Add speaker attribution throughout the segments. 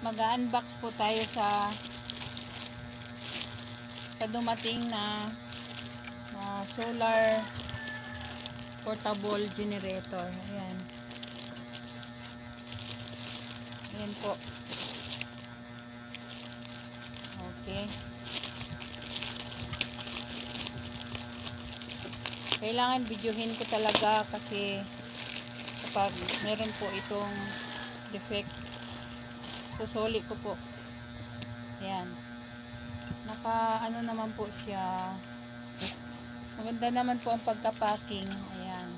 Speaker 1: mag-unbox po tayo sa sa dumating na na solar portable generator. Ayan. Ayan po. Okay. Kailangan videohin ko talaga kasi kapag meron po itong defect susuli ko po. Ayan. Naka ano naman po siya. Maganda naman po ang pagka-packing. Ayan.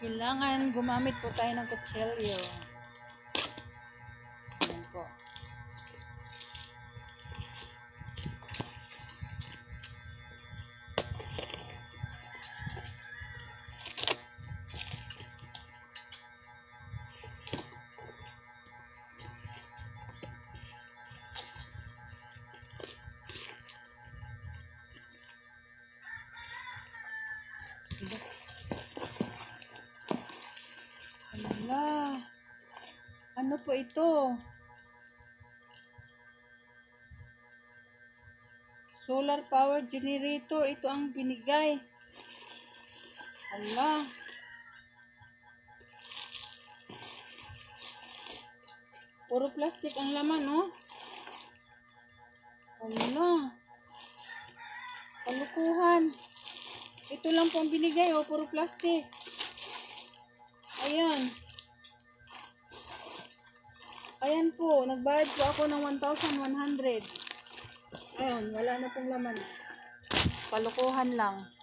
Speaker 1: Kailangan gumamit po tayo ng kutsilyo. Ala. Ano po ito? Solar power generator. Ito ang binigay. Ala. Puro plastic ang laman, no? Ala. Kalukuhan. Ito lang po ang binigay, oh. Puro plastic. Ayan. Ayan po, nagbayad po ako ng 1,100. Ayun, wala na pong laman. Palukuhan lang.